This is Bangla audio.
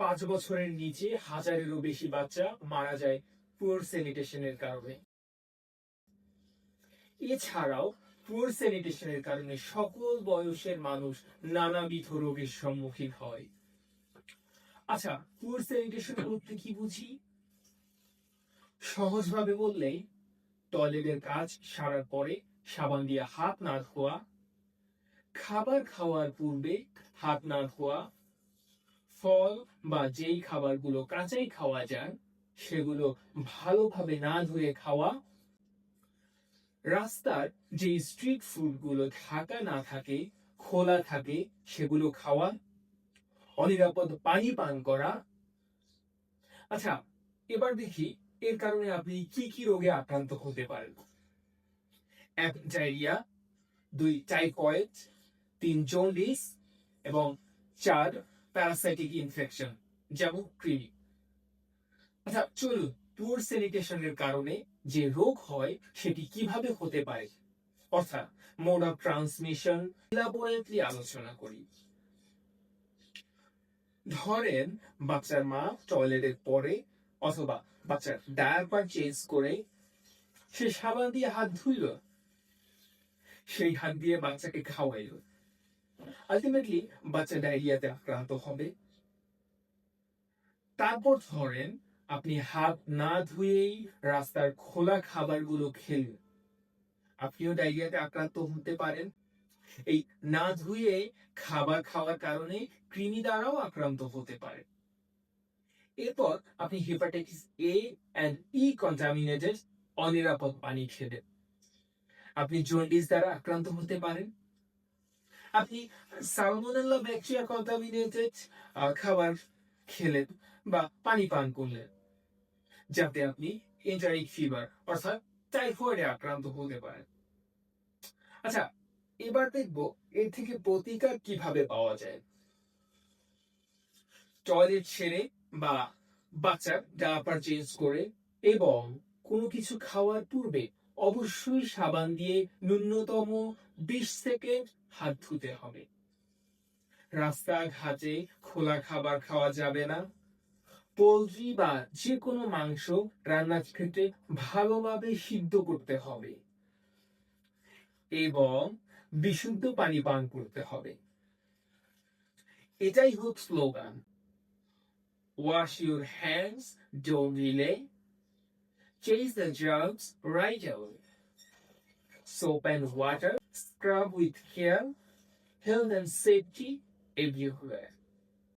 পাঁচ বছরের নিচে হাজারেরও বেশি বাচ্চা মারা যায় পুয়ার স্যানিটেশনের কারণে। এছাড়াও পুয়ার স্যানিটেশনের কারণে সকল বয়সের মানুষ নানাবিধ রোগের সম্মুখীন হয়। আচ্ছা পুয়ার স্যানিটেশন বলতে কি বুঝি? সহজভাবে বললে, টয়লেটের কাজ সারার পরে সাবান দিয়ে হাত না ধোয়া, খাবার খাওয়ার পূর্বে হাত না ধোয়া ফল বা যেই খাবারগুলো কাঁচাই খাওয়া যায়, সেগুলো ভালোভাবে না ধুয়ে খাওয়া। রাস্তার যে স্ট্রিট ফুডগুলো ঢাকা না থাকে, খোলা থাকে, সেগুলো খাওয়া। অনিরাপদ পানি পান করা। আচ্ছা এবার দেখি এর কারণে আপনি কি কি রোগে আক্রান্ত হতে পারেন। এক, ডায়রিয়া। দুই, টাইফয়েড। তিন, জন্ডিস। এবং চার প্যারাসাইটিক ইনফেকশন যেমন কৃমি। আচ্ছা চলুন, পুর স্যানিটেশনের কারণে যে রোগ হয়, সেটি কীভাবে হতে পারে? অর্থাৎ মোড অফ ট্রান্সমিশন ইলাবোরেটলি আলোচনা করি। ধরেন, বাচ্চার মা টয়লেটের পরে অথবা বাচ্চার ডায়াপার চেঞ্জ করে সে সাবান দিয়ে হাত ধুইল। সেই হাত দিয়ে বাচ্চাকে খাওয়াইল। আলটিমেটলি বাচ্চা ডায়রিয়াতে আক্রান্ত হবে। তারপর ধরেন, আপনি হাত না ধুয়েই রাস্তার খোলা খাবারগুলো খেলেন। আপনিও ডায়রিয়াতে আক্রান্ত হতে পারেন। এই না ধুয়ে খাবার খাওয়ার কারণে কৃমি দ্বারাও আক্রান্ত হতে পারে এরপর আপনি hepatitis A and E contaminated অনিরাপদ পানি খেলেন। আপনি জন্ডিস দ্বারা আক্রান্ত হতে পারেন। আপনি সালমোনেলা ব্যাকটেরিয়া কন্টামিনেটেড খাবার খেলেন বা পানি পান করলেন, যাতে আপনি এন্টারিক ফিভার অর্থাৎ টাইফয়েডে আক্রান্ত হতে পারেন। আচ্ছা এবার দেখব এর থেকে প্রতিকার কীভাবে পাওয়া যায়। টয়লেট ছেড়ে বা বাচ্চার ডায়াপার চেঞ্জ করে এবং কোনো কিছু খাওয়ার পূর্বে অবশ্যই সাবান দিয়ে ন্যূনতম বিশ সেকেন্ড হাত ধুতে হবে। রাস্তাঘাটে খোলা খাবার খাওয়া যাবে না। পোলট্রি বা যে কোনো মাংস রান্নার ক্ষেত্রে ভালোভাবে সিদ্ধ করতে হবে। এবং বিশুদ্ধ পানি পান করতে হবে। এটাই হোক slogan. Wash your hands don't rely chase the germs right soap and water scrub with care health and safety everywhere